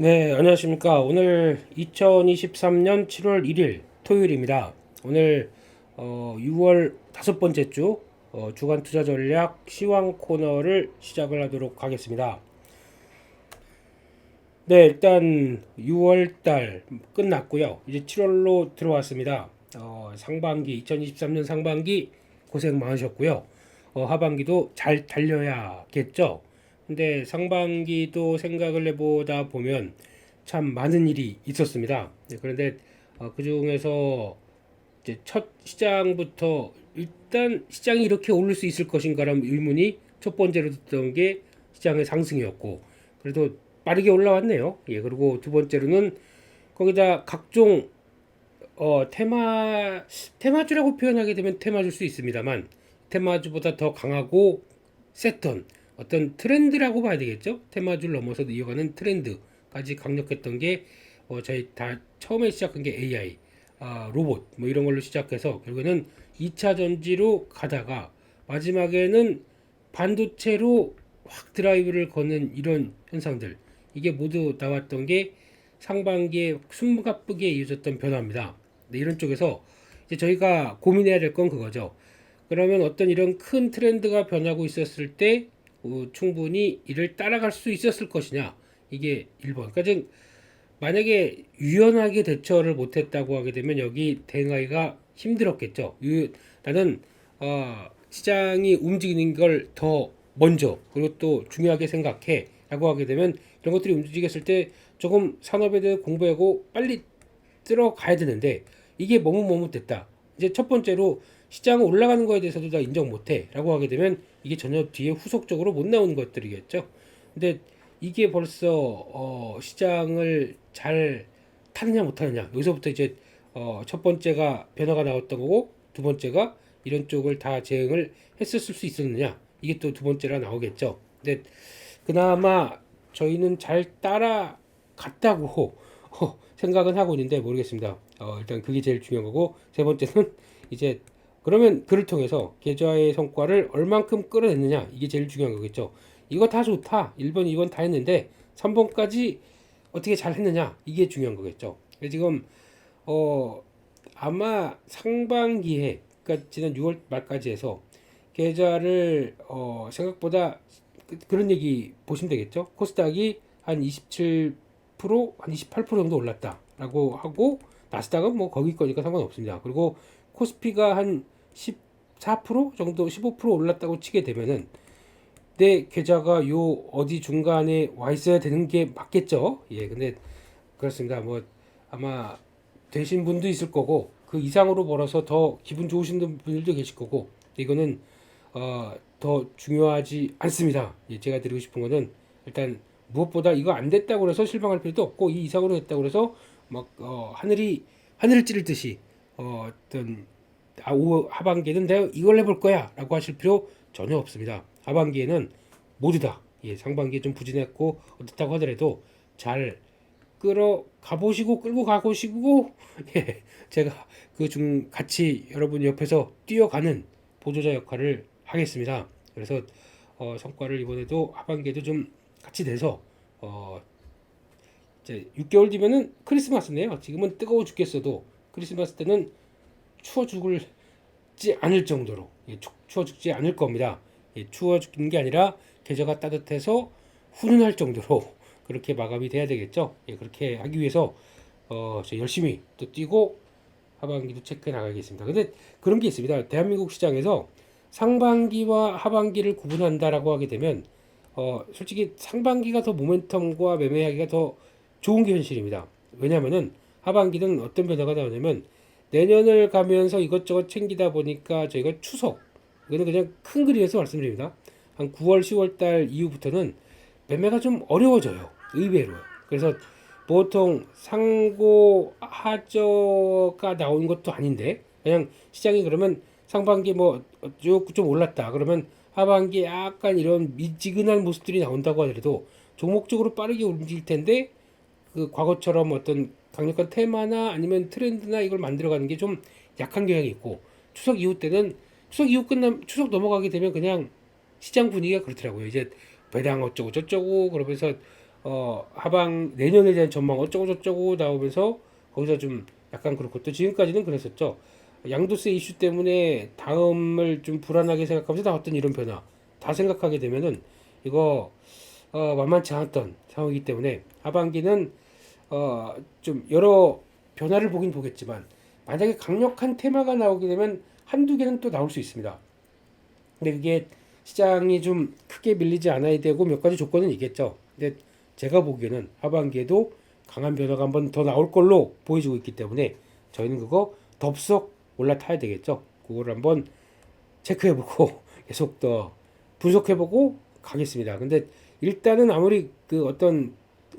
네, 안녕하십니까. 오늘 2023년 7월 1일 토요일입니다. 오늘 어, 6월 다섯 번째 주 어, 주간 투자 전략 시황 코너를 시작을 하도록 하겠습니다. 네, 일단 6월 달 끝났고요. 이제 7월로 들어왔습니다. 어, 상반기 2023년 상반기 고생 많으셨고요. 어, 하반기도 잘 달려야겠죠. 근데 상반기도 생각을 해보다 보면 참 많은 일이 있었습니다. 네, 그런데 어, 그 중에서 첫 시장부터 일단 시장이 이렇게 오를 수 있을 것인가라는 의문이 첫 번째로 듣던 게 시장의 상승이었고 그래도 빠르게 올라왔네요. 예, 그리고 두 번째로는 거기다 각종 어, 테마 테마주라고 표현하게 되면 테마주일 수 있습니다만 테마주보다 더 강하고 셌던 어떤 트렌드라고 봐야 되겠죠. 테마주를 넘어서 이어가는 트렌드까지 강력했던 게 어, 저희 다 처음에 시작한 게 AI, 아, 로봇 뭐 이런 걸로 시작해서 결국에는 2차 전지로 가다가 마지막에는 반도체로 확 드라이브를 거는 이런 현상들 이게 모두 나왔던 게 상반기에 숨가쁘게 이어졌던 변화입니다. 네, 이런 쪽에서 이제 저희가 고민해야 될 건 그거죠. 그러면 어떤 이런 큰 트렌드가 변하고 있었을 때 어, 충분히 이를 따라갈 수 있었을 것이냐 이게 1번. 그러니까 즉 만약에 유연하게 대처를 못했다고 하게 되면 여기 대응하기가 힘들었겠죠. 유, 나는 어, 시장이 움직이는 걸 더 먼저 그리고 또 중요하게 생각해 라고 하게 되면 이런 것들이 움직였을 때 조금 산업에 대해 공부하고 빨리 들어가야 되는데 이게 머뭇머뭇됐다. 이제 첫 번째로 시장 올라가는 거에 대해서도 다 인정 못해 라고 하게 되면 이게 전혀 뒤에 후속적으로 못 나오는 것들이겠죠. 근데 이게 벌써 어, 시장을 잘 타느냐 못하느냐 여기서부터 이제 어, 첫 번째가 변화가 나왔던 거고 두 번째가 이런 쪽을 다 대응을 했었을 수 있었느냐 이게 또 두 번째라 나오겠죠. 근데 그나마 저희는 잘 따라갔다고 어, 생각은 하고 있는데 모르겠습니다. 어, 일단 그게 제일 중요한 거고 세 번째는 이제 그러면 그를 통해서 계좌의 성과를 얼만큼 끌어냈느냐 이게 제일 중요한 거겠죠. 이거 다 좋다. 1번, 2번 다 했는데 3번까지 어떻게 잘 했느냐 이게 중요한 거겠죠. 지금 어 아마 상반기에 그러니까 지난 6월 말까지 해서 계좌를 어 생각보다 그- 그런 얘기 보시면 되겠죠. 코스닥이 한 27%, 한 28% 정도 올랐다라고 하고 나스닥은 뭐 거기 거니까 상관없습니다. 그리고 코스피가 한 14% 정도 15% 올랐다고 치게 되면은 내 계좌가 요 어디 중간에 와 있어야 되는 게 맞겠죠. 예, 근데 그렇습니다. 뭐 아마 되신 분도 있을 거고 그 이상으로 벌어서 더 기분 좋으신 분들도 계실 거고 이거는 어, 더 중요하지 않습니다. 예, 제가 드리고 싶은 거는 일단 무엇보다 이거 안 됐다고 해서 실망할 필요도 없고 이 이상으로 됐다고 해서 막 어, 하늘이 하늘을 찌를 듯이 어, 어떤 아, 오, 하반기에는 내가 이걸 해볼 거야 라고 하실 필요 전혀 없습니다. 하반기에는 모두 다 예, 상반기에 좀 부진했고 어떻다고 하더라도 잘 끌어 가보시고 끌고 가보시고 예, 제가 그 중 같이 여러분 옆에서 뛰어가는 보조자 역할을 하겠습니다. 그래서 어, 성과를 이번에도 하반기에도 좀 같이 내서 어, 이제 6개월 뒤면은 크리스마스네요. 지금은 뜨거워 죽겠어도 크리스마스 때는 추워 죽을지 않을 정도로 예, 추, 추워 죽지 않을 겁니다. 예, 추워 죽는 게 아니라 계절가 따뜻해서 훈훈할 정도로 그렇게 마감이 돼야 되겠죠. 예, 그렇게 하기 위해서 어, 저 열심히 또 뛰고 하반기도 체크해 나가겠습니다. 근데 그런 게 있습니다. 대한민국 시장에서 상반기와 하반기를 구분한다라고 하게 되면 어, 솔직히 상반기가 더 모멘텀과 매매하기가 더 좋은 게 현실입니다. 왜냐하면은 하반기는 어떤 변화가 나오냐면 내년을 가면서 이것저것 챙기다 보니까 저희가 추석 이거는 그냥 큰 그림에서 말씀드립니다. 한 9월, 10월 달 이후부터는 매매가 좀 어려워져요. 의외로. 그래서 보통 상고 하저가 나온 것도 아닌데 그냥 시장이 그러면 상반기 뭐 쭉 좀 올랐다. 그러면 하반기 약간 이런 미지근한 모습들이 나온다고 하더라도 종목적으로 빠르게 움직일 텐데 그 과거처럼 어떤 강력한 테마나 아니면 트렌드나 이걸 만들어가는 게 좀 약한 경향이 있고 추석 이후 때는 추석 이후 끝남 추석 넘어가게 되면 그냥 시장 분위기가 그렇더라고요. 이제 배당 어쩌고 저쩌고 그러면서 어, 하방 내년에 대한 전망 어쩌고 저쩌고 나오면서 거기서 좀 약간 그렇고 또 지금까지는 그랬었죠. 양도세 이슈 때문에 다음을 좀 불안하게 생각하면서 나왔던 이런 변화 다 생각하게 되면은 이거 어, 만만치 않았던 상황이기 때문에 하반기는 어, 좀 여러 변화를 보긴 보겠지만 만약에 강력한 테마가 나오게 되면 한두 개는 또 나올 수 있습니다. 근데 그게 시장이 좀 크게 밀리지 않아야 되고 몇 가지 조건은 있겠죠. 근데 제가 보기에는 하반기에도 강한 변화가 한 번 더 나올 걸로 보여지고 있기 때문에 저희는 그거 덥석 올라타야 되겠죠. 그걸 한번 체크해보고 계속 더 분석해보고 가겠습니다. 근데 일단은 아무리 그 어떤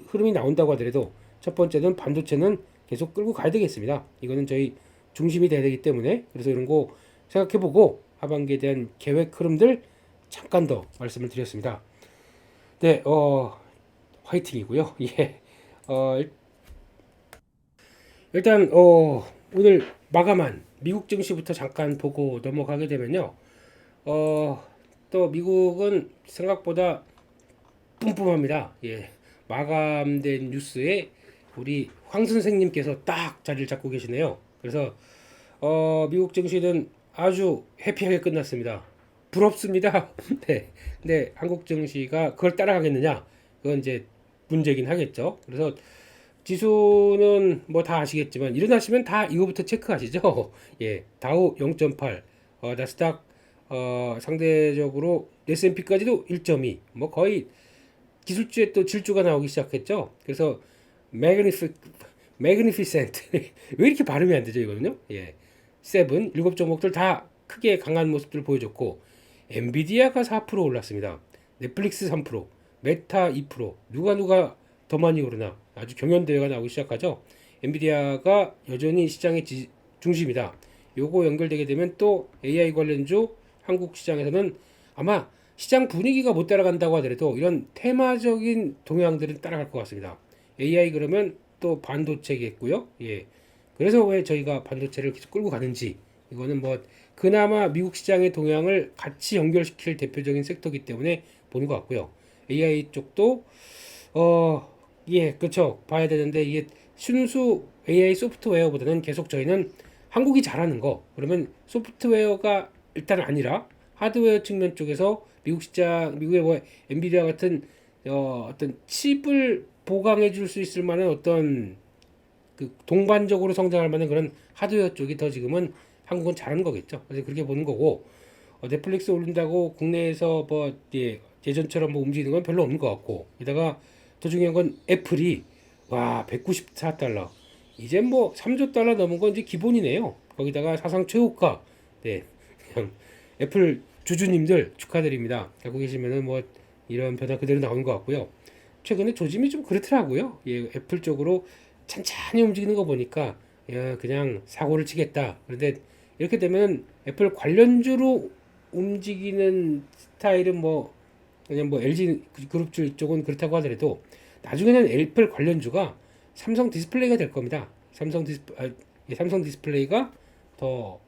흐름이 나온다고 하더라도 첫 번째는 반도체는 계속 끌고 가야 되겠습니다. 이거는 저희 중심이 돼야 되기 때문에 그래서 이런 거 생각해보고 하반기에 대한 계획 흐름들 잠깐 더 말씀을 드렸습니다. 네, 어, 화이팅이고요. 예, 어, 일- 일단 어, 오늘 마감한 미국 증시부터 잠깐 보고 넘어가게 되면요. 어, 또 미국은 생각보다 뿜뿜합니다. 예. 마감된 뉴스에 우리 황 선생님께서 딱 자리를 잡고 계시네요. 그래서 어, 미국 증시는 아주 해피하게 끝났습니다. 부럽습니다. 네. 근데 한국 증시가 그걸 따라가겠느냐? 그건 이제 문제긴 하겠죠. 그래서 지수는 뭐 다 아시겠지만 일어나시면 다 이거부터 체크하시죠. 예, 다우 0.8, 어, 나스닥 어, 상대적으로 S&P까지도 1.2, 뭐 거의 기술주에 또 질주가 나오기 시작했죠. 그래서 매그니피 매그니피센트 왜 이렇게 발음이 안 되죠 이거는요? 예, 세븐 일곱 종목들 다 크게 강한 모습들 보여줬고 엔비디아가 4% 올랐습니다. 넷플릭스 3%, 메타 2%, 누가 누가 더 많이 오르나 아주 경연 대회가 나오기 시작하죠. 엔비디아가 여전히 시장의 지- 중심이다. 요거 연결되게 되면 또 AI 관련주 한국 시장에서는 아마 시장 분위기가 못 따라간다고 하더라도 이런 테마적인 동향들은 따라갈 것 같습니다. AI 그러면 또 반도체겠고요. 예. 그래서 왜 저희가 반도체를 계속 끌고 가는지 이거는 뭐 그나마 미국 시장의 동향을 같이 연결시킬 대표적인 섹터이기 때문에 보는 것 같고요. AI 쪽도 어, 예, 그렇죠. 봐야 되는데 이게 순수 AI 소프트웨어보다는 계속 저희는 한국이 잘하는 거 그러면 소프트웨어가 일단 아니라 하드웨어 측면 쪽에서 미국 시장, 미국의 뭐 엔비디아 같은 어, 어떤 칩을 보강해 줄 수 있을 만한 어떤 그 동반적으로 성장할 만한 그런 하드웨어 쪽이 더 지금은 한국은 잘하는 거겠죠. 그래서 그렇게 보는 거고 어, 넷플릭스 올린다고 국내에서 뭐 예, 예전처럼 뭐 움직이는 건 별로 없는 것 같고 게다가 더 중요한 건 애플이 와 194달러 이제 뭐 3조 달러 넘은 건 이제 기본이네요. 거기다가 사상 최고가 네 그냥 애플 주주님들 축하드립니다. 갖고 계시면은 뭐 이런 변화 그대로 나오는 것 같고요. 최근에 조짐이 좀 그렇더라고요. 예, 애플 쪽으로 찬찬히 움직이는 거 보니까 야, 그냥 사고를 치겠다. 그런데 이렇게 되면 애플 관련주로 움직이는 스타일은 뭐 그냥 뭐 LG 그룹주 이쪽은 그렇다고 하더라도 나중에는 애플 관련주가 삼성 디스플레이가 될 겁니다. 삼성 디스 아, 예, 삼성 디스플레이가 더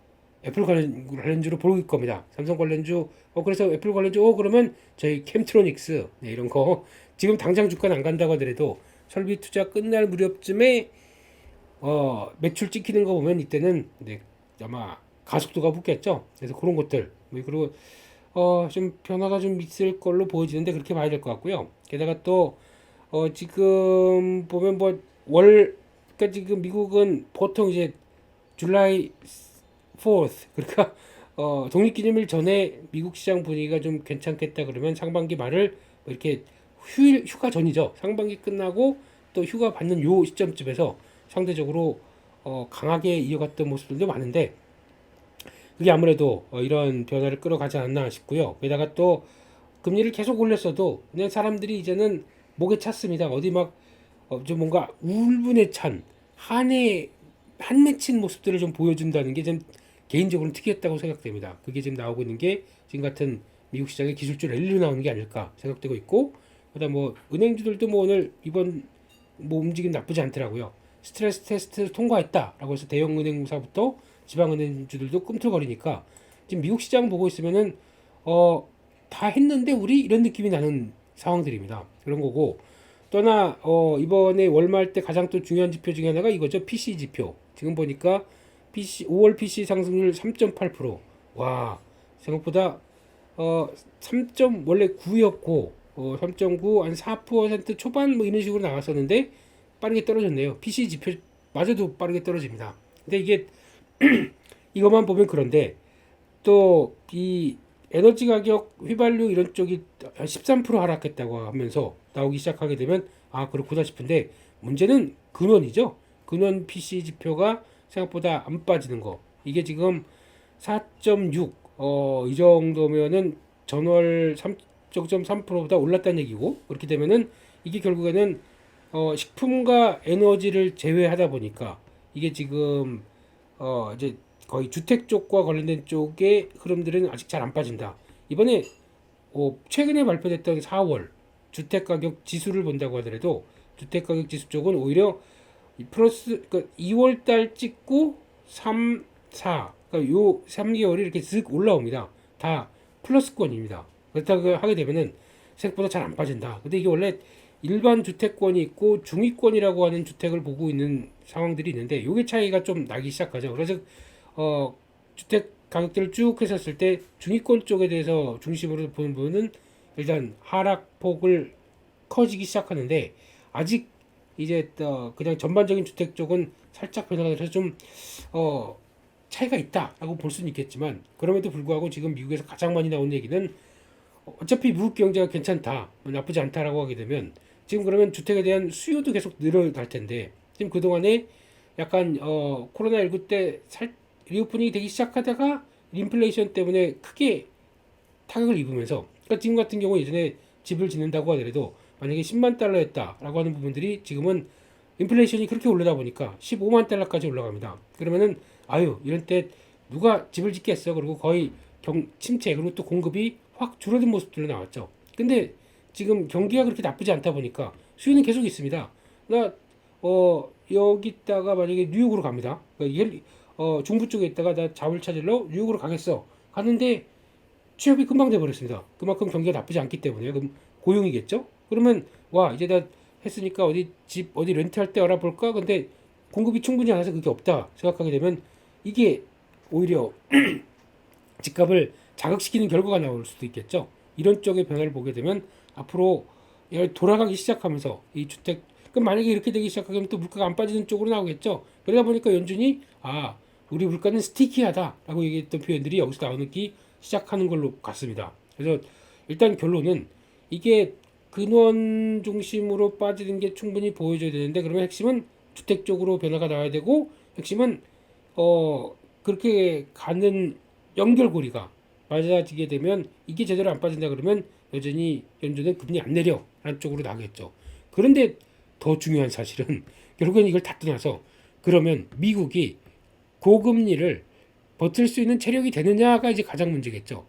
애플 관련 관련주로 보일 겁니다. 삼성 관련주 어 그래서 애플 관련주 어 그러면 저희 캠트로닉스 네, 이런 거 지금 당장 주가는 안 간다고 하더라도 설비 투자 끝날 무렵쯤에 어 매출 찍히는 거 보면 이때는 네, 아마 가속도가 붙겠죠. 그래서 그런 것들 뭐 그리고 어 좀 변화가 좀 있을 걸로 보여지는데 그렇게 봐야 될 것 같고요. 게다가 또 어 지금 보면 뭐월 그러니까 지금 미국은 보통 이제 줄라이 4th 그러니까 어 독립기념일 전에 미국 시장 분위기가 좀 괜찮겠다 그러면 상반기 말을 뭐 이렇게 휴일 휴가 전이죠. 상반기 끝나고 또 휴가 받는 요 시점쯤에서 상대적으로 어 강하게 이어갔던 모습들도 많은데 그게 아무래도 어, 이런 변화를 끌어가지 않나 싶고요. 게다가 또 금리를 계속 올렸어도 그냥 사람들이 이제는 목에 찼습니다. 어디 막 어, 좀 뭔가 울분에 찬 한해 한 맺힌 모습들을 좀 보여준다는 게 좀 개인적으로는 특이했다고 생각됩니다. 그게 지금 나오고 있는 게 지금 같은 미국 시장의 기술주 랠리로 나오는 게 아닐까 생각되고 있고 그다음 뭐 은행주들도 뭐 오늘 이번 뭐 움직임 나쁘지 않더라고요. 스트레스 테스트를 통과했다라고 해서 대형 은행사부터 지방 은행주들도 꿈틀거리니까 지금 미국 시장 보고 있으면은 어 다 했는데 우리 이런 느낌이 나는 상황들입니다. 그런 거고 또나 어, 이번에 월말 때 가장 또 중요한 지표 중에 하나가 이거죠. PC 지표. 지금 보니까 PC 5월 PC 상승률 3.8%. 와 생각보다 어, 3. 원래 9였고 어, 3.9, 한 4% 초반 뭐 이런 식으로 나왔었는데 빠르게 떨어졌네요. PC 지표 마저도 빠르게 떨어집니다. 근데 이게 이것만 보면 그런데 또 이 에너지 가격 휘발유 이런 쪽이 13% 하락했다고 하면서 나오기 시작하게 되면 아 그렇구나 싶은데 문제는 근원이죠. 근원 PC 지표가 생각보다 안 빠지는 거. 이게 지금 4.6 어, 이 정도면은 전월 3.3%보다 올랐다는 얘기고 그렇게 되면은 이게 결국에는 어, 식품과 에너지를 제외하다 보니까 이게 지금 어, 이제 거의 주택 쪽과 관련된 쪽의 흐름들은 아직 잘 안 빠진다. 이번에 어, 최근에 발표됐던 4월 주택 가격 지수를 본다고 하더라도 주택 가격 지수 쪽은 오히려 이 플러스 그러니까 2월 달 찍고 3, 4 그러니까 요 3개월이 이렇게 쓱 올라옵니다. 다 플러스권입니다. 그렇다고 하게 되면은 생각보다 잘 안 빠진다. 근데 이게 원래 일반 주택권이 있고 중위권이라고 하는 주택을 보고 있는 상황들이 있는데 요게 차이가 좀 나기 시작하죠. 그래서 어 주택 가격들을 쭉 했었을 때 중위권 쪽에 대해서 중심으로 보는 부분은 일단 하락폭을 커지기 시작하는데 아직 이제 어 그냥 전반적인 주택 쪽은 살짝 변화가 돼서 좀어 차이가 있다라고 볼 수는 있겠지만 그럼에도 불구하고 지금 미국에서 가장 많이 나온 얘기는 어차피 미국 경제가 괜찮다 뭐 나쁘지 않다라고 하게 되면 지금 그러면 주택에 대한 수요도 계속 늘어날 텐데 지금 그 동안에 약간 어 코로나 19 때 살 리오프닝이 되기 시작하다가 인플레이션 때문에 크게 타격을 입으면서 그러니까 지금 같은 경우 예전에 집을 짓는다고 하더라도 만약에 10만 달러였다라고 하는 부분들이 지금은 인플레이션이 그렇게 올라다 보니까 15만 달러까지 올라갑니다. 그러면은 아유 이런 때 누가 집을 짓겠어 그리고 거의 경 침체 그리고 또 공급이 확 줄어든 모습들로 나왔죠. 근데 지금 경기가 그렇게 나쁘지 않다 보니까 수요는 계속 있습니다. 나 어 여기다가 만약에 뉴욕으로 갑니다. 그러니까 예, 어 중부 쪽에 있다가 나 잡을 찾으러 뉴욕으로 가겠어. 가는데 취업이 금방 돼 버렸습니다. 그만큼 경기가 나쁘지 않기 때문에 그럼 고용이겠죠. 그러면 와 이제 다 했으니까 어디 집 어디 렌트할 때 알아볼까? 근데 공급이 충분히 안 해서 그게 없다 생각하게 되면 이게 오히려 집값을 자극시키는 결과가 나올 수도 있겠죠. 이런 쪽의 변화를 보게 되면 앞으로 돌아가기 시작하면서 이 주택 그럼 만약에 이렇게 되기 시작하면 또 물가가 안 빠지는 쪽으로 나오겠죠. 그러다 보니까 연준이 아 우리 물가는 스티키하다라고 얘기했던 표현들이 여기서 나오기 시작하는 걸로 같습니다. 그래서 일단 결론은 이게 근원 중심으로 빠지는 게 충분히 보여줘야 되는데 그러면 핵심은 주택 쪽으로 변화가 나와야 되고 핵심은 어 그렇게 가는 연결고리가 맞아지게 되면 이게 제대로 안 빠진다 그러면 여전히 연준은 금리 안 내려 라는 쪽으로 나가겠죠. 그런데 더 중요한 사실은 결국엔 이걸 다 떠나서 그러면 미국이 고금리를 버틸 수 있는 체력이 되느냐가 이제 가장 문제겠죠.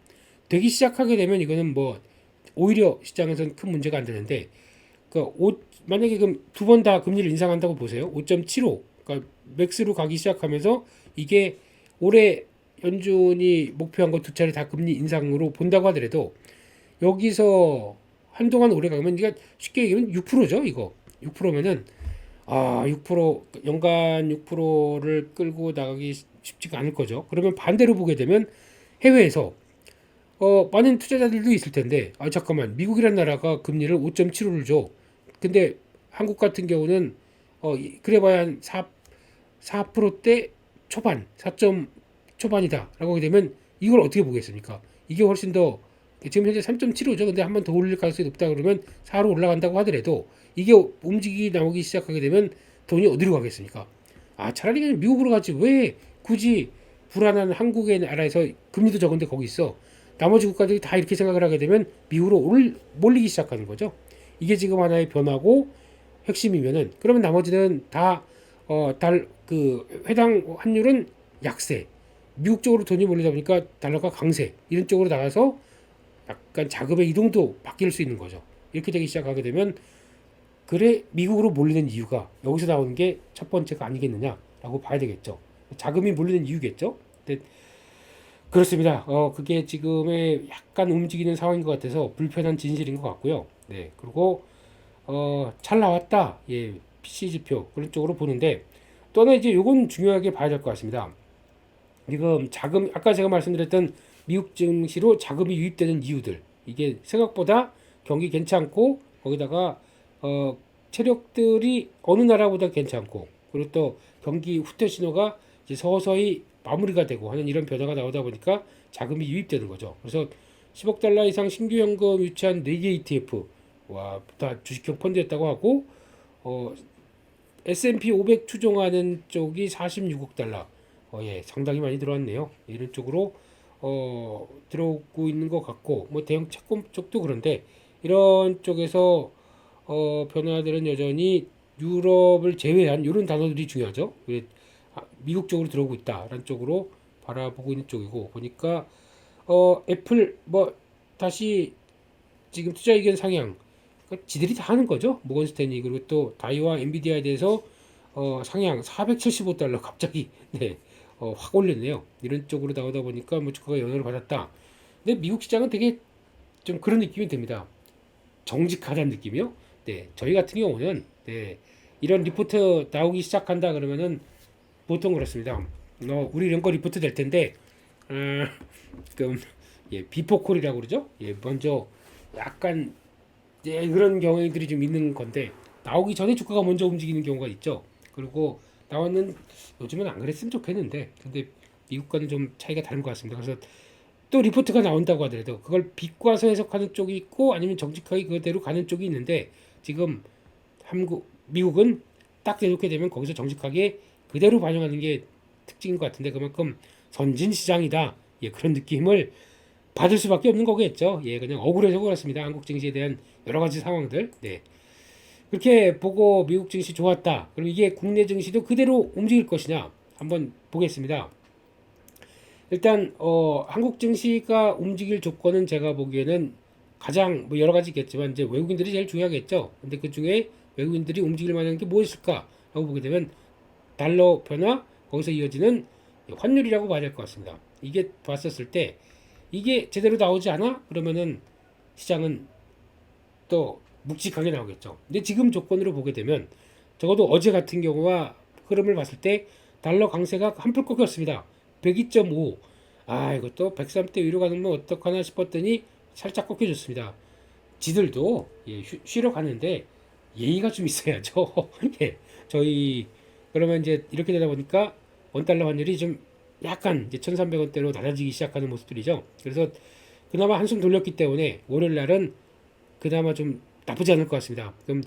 되기 시작하게 되면 이거는 뭐 오히려 시장에서는 큰 문제가 안 되는데 그 오, 만약에 그럼 두 번 다 금리를 인상한다고 보세요. 5.75 그러니까 맥스로 가기 시작하면서 이게 올해 연준이 목표한 거 두 차례 다 금리 인상으로 본다고 하더라도 여기서 한동안 오래 가면 이게 쉽게 얘기하면 6%죠 이거 6%면은 아 6% 연간 6%를 끌고 나가기 쉽지가 않을 거죠. 그러면 반대로 보게 되면 해외에서 어 많은 투자자들도 있을 텐데 아 잠깐만 미국이란 나라가 금리를 5.75를 줘. 근데 한국 같은 경우는 어 그래봐야 한 4, 4%대 초반 4. 초반이다라고 하게 되면 이걸 어떻게 보겠습니까? 이게 훨씬 더 지금 현재 3.75죠. 근데 한 번 더 올릴 가능성이 높다 그러면 4로 올라간다고 하더라도 이게 움직이 나오기 시작하게 되면 돈이 어디로 가겠습니까? 아 차라리 그냥 미국으로 가지 왜 굳이 불안한 한국의 나라에서 금리도 적은데 거기 있어 나머지 국가들이 다 이렇게 생각을 하게 되면 미국으로 올, 몰리기 시작하는 거죠. 이게 지금 하나의 변화고 핵심이면은 그러면 나머지는 다 어 달그 해당 환율은 약세 미국 쪽으로 돈이 몰리다 보니까 달러가 강세 이런 쪽으로 나가서 약간 자금의 이동도 바뀔 수 있는 거죠. 이렇게 되기 시작하게 되면 그래 미국으로 몰리는 이유가 여기서 나오는 게 첫 번째가 아니겠느냐라고 봐야 되겠죠. 자금이 몰리는 이유겠죠. 근데 그렇습니다. 어 그게 지금의 약간 움직이는 상황인 것 같아서 불편한 진실인 것 같고요. 네 그리고 어, 잘 나왔다. 예, PC 지표 그런 쪽으로 보는데 또 하나 이제 요건 중요하게 봐야 될 것 같습니다. 지금 자금 아까 제가 말씀드렸던 미국 증시로 자금이 유입되는 이유들 이게 생각보다 경기 괜찮고 거기다가 어 체력들이 어느 나라보다 괜찮고 그리고 또 경기 후퇴 신호가 이제 서서히 마무리가 되고 하는 이런 변화가 나오다 보니까 자금이 유입되는 거죠. 그래서 10억 달러 이상 신규 현금 유치한 4개 ETF 와다 주식형 펀드였다고 하고 어 S&P 500 추종하는 쪽이 46억 달러. 어, 예, 상당히 많이 들어왔네요. 이런 쪽으로 어, 들어오고 있는 것 같고, 뭐 대형 채권 쪽도 그런데 이런 쪽에서 어, 변화들은 여전히 유럽을 제외한 이런 단어들이 중요하죠. 왜, 아, 미국 쪽으로 들어오고 있다라는 쪽으로 바라보고 있는 쪽이고 보니까 어, 애플 뭐 다시 지금 투자 의견 상향 그러니까 지들이 다 하는 거죠. 모건 스탠리 그리고 또 다이와 엔비디아에 대해서 어, 상향 475달러 갑자기 네, 어, 확 올렸네요. 이런 쪽으로 나오다 보니까 뭐 주가가 영향을 받았다. 근데 미국 시장은 되게 좀 그런 느낌이 듭니다. 정직하다는 느낌이요. 네, 저희 같은 경우는 네, 이런 리포트 나오기 시작한다 그러면은 보통 그렇습니다. 어, 우리 이런 거 리포트 될 텐데, 어, 그럼 예, 비포콜이라고 그러죠. 예, 먼저 약간 예, 그런 경우들이 좀 있는 건데 나오기 전에 주가가 먼저 움직이는 경우가 있죠. 그리고 나왔는 요즘은 안 그랬으면 좋겠는데 근데 미국과는 좀 차이가 다른 것 같습니다. 그래서 또 리포트가 나온다고 하더라도 그걸 비과서 해석하는 쪽이 있고 아니면 정직하게 그대로 가는 쪽이 있는데 지금 한국 미국은 딱 대놓게 되면 거기서 정직하게 그대로 반영하는 게 특징인 것 같은데 그만큼 선진 시장이다. 예 그런 느낌을 받을 수밖에 없는 거겠죠. 예 그냥 억울해서 그렇습니다. 한국 증시에 대한 여러 가지 상황들. 네 그렇게 보고 미국 증시 좋았다 그럼 이게 국내 증시도 그대로 움직일 것이냐 한번 보겠습니다 일단 어 한국 증시가 움직일 조건은 제가 보기에는 가장 뭐 여러 가지 있겠지만 이제 외국인들이 제일 중요하겠죠. 근데 그 중에 외국인들이 움직일 만한 게 무엇일까라고 보게 되면 달러 변화 거기서 이어지는 환율이라고 봐야 될 것 같습니다. 이게 봤었을 때 이게 제대로 나오지 않아 그러면은 시장은 또 묵직하게 나오겠죠. 근데 지금 조건으로 보게 되면 적어도 어제 같은 경우와 흐름을 봤을 때 달러 강세가 한풀 꺾였습니다. 102.5. 아, 이것도 103대 위로 가는 건 어떡하나 싶었더니 살짝 꺾여줬습니다. 지들도 예, 쉬, 쉬러 가는데 예의가 좀 있어야죠. 예, 저희 그러면 이제 이렇게 되다 보니까 원달러 환율이 좀 약간 이제 1,300원대로 낮아지기 시작하는 모습들이죠. 그래서 그나마 한숨 돌렸기 때문에 월요일 날은 그나마 좀 나쁘지 않을 것 같습니다. 그럼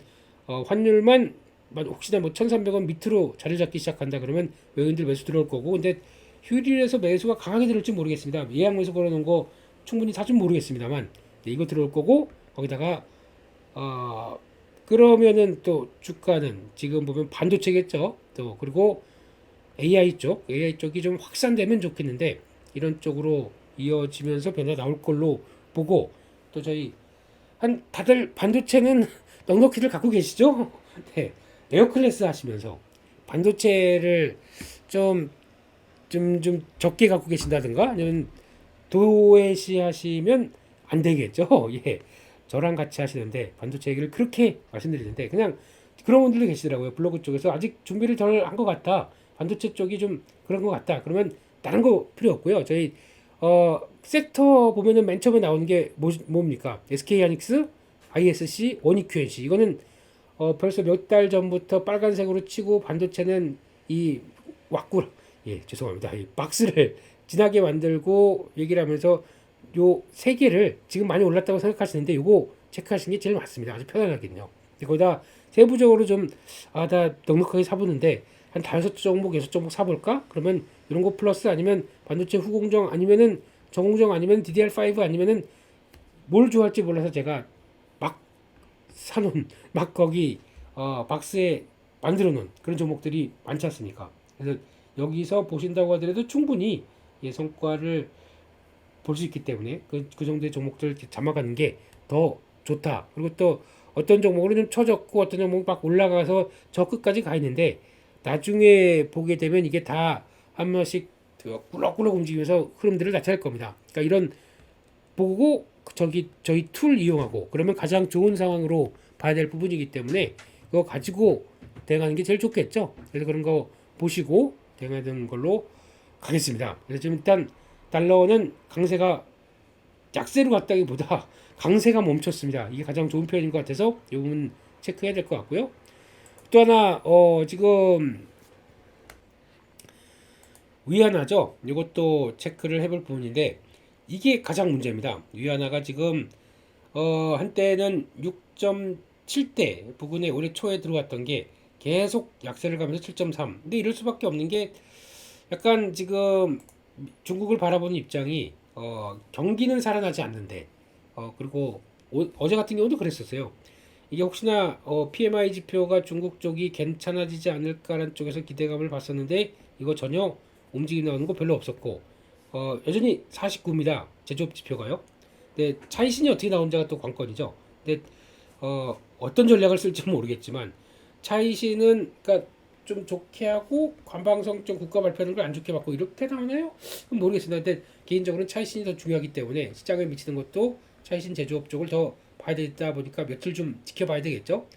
어, 환율만 혹시나 뭐 1,300원 밑으로 자리 잡기 시작한다 그러면 외국인들 매수 들어올 거고 근데 휴일에서 매수가 강하게 들을지 모르겠습니다. 예약 매수 걸어놓은 거 충분히 사줄 모르겠습니다만 네, 이거 들어올 거고 거기다가 어 그러면은 또 주가는 지금 보면 반도체겠죠. 또 그리고 AI 쪽 AI 쪽이 좀 확산되면 좋겠는데 이런 쪽으로 이어지면서 변화 나올 걸로 보고 또 저희 한 다들 반도체는 넉넉히들 갖고 계시죠? 네. 에어 클래스 하시면서 반도체를 좀 좀, 좀 적게 갖고 계신다든가 아니면 도외시 하시면 안 되겠죠. 예. 저랑 같이 하시는데 반도체 얘기를 그렇게 말씀드리는데 그냥 그런 분들도 계시더라고요. 블로그 쪽에서 아직 준비를 덜 한 것 같다. 반도체 쪽이 좀 그런 것 같다. 그러면 다른 거 필요 없고요. 저희 어 섹터 보면은 맨 처음에 나오는 게 뭐, 뭡니까? SK 하닉스, ISC, 원익QNC 이거는 어 벌써 몇 달 전부터 빨간색으로 치고 반도체는 이 왁구 예 죄송합니다. 이 박스를 진하게 만들고 얘기를 하면서 요 세 개를 지금 많이 올랐다고 생각하시는데 요거 체크하시는 게 제일 맞습니다. 아주 편안하겠네요. 거기다 세부적으로 좀 아 다 넉넉하게 사보는데 한 다섯 종목 여섯 종목 사볼까? 그러면 이런 거 플러스 아니면 반도체 후공정 아니면은 저공정 아니면 DDR5 아니면은 뭘 좋아할지 몰라서 제가 막 사놓은 막 거기 어 박스에 만들어 놓은 그런 종목들이 많지 않습니까? 그래서 여기서 보신다고 하더라도 충분히 예, 성과를 볼 수 있기 때문에 그, 그 정도의 종목들 이렇게 잡아가는 게 더 좋다. 그리고 또 어떤 종목으로 좀 처졌고 어떤 종목 막 올라가서 저 끝까지 가 있는데 나중에 보게 되면 이게 다 한 번씩 그 꿀럭꿀럭 움직이면서 흐름들을 나타낼 겁니다. 그러니까 이런 보고 저기 저희 툴 이용하고 그러면 가장 좋은 상황으로 봐야 될 부분이기 때문에 그거 가지고 대응하는 게 제일 좋겠죠. 그래서 그런 거 보시고 대응하는 걸로 가겠습니다. 그래서 지금 일단 달러는 강세가 약세로 갔다기보다 강세가 멈췄습니다. 이게 가장 좋은 표현인 것 같아서 이 부분 체크해야 될 것 같고요. 또 하나 어 지금 위안화죠. 이것도 체크를 해볼 부분인데 이게 가장 문제입니다. 위안화가 지금 어 한때는 6.7대 부근에 올해 초에 들어왔던 게 계속 약세를 가면서 7.3. 근데 이럴 수밖에 없는 게 약간 지금 중국을 바라보는 입장이 어 경기는 살아나지 않는데 어 그리고 오- 어제 같은 경우도 그랬었어요. 이게 혹시나 어, PMI 지표가 중국 쪽이 괜찮아지지 않을까라는 쪽에서 기대감을 봤었는데 이거 전혀 움직임 나오는 거 별로 없었고 어, 여전히 49입니다 제조업 지표가요. 근데 차이신이 어떻게 나오는지가 또 관건이죠. 근데 어, 어떤 전략을 쓸지 모르겠지만 차이신은 그러니까 좀 좋게 하고 관방성적 국가 발표하는 걸 안 좋게 받고 이렇게 나오나요? 모르겠습니다. 근데 개인적으로는 차이신이 더 중요하기 때문에 시장에 미치는 것도 차이신 제조업 쪽을 더 봐야 되다 보니까 며칠 좀 지켜봐야 되겠죠.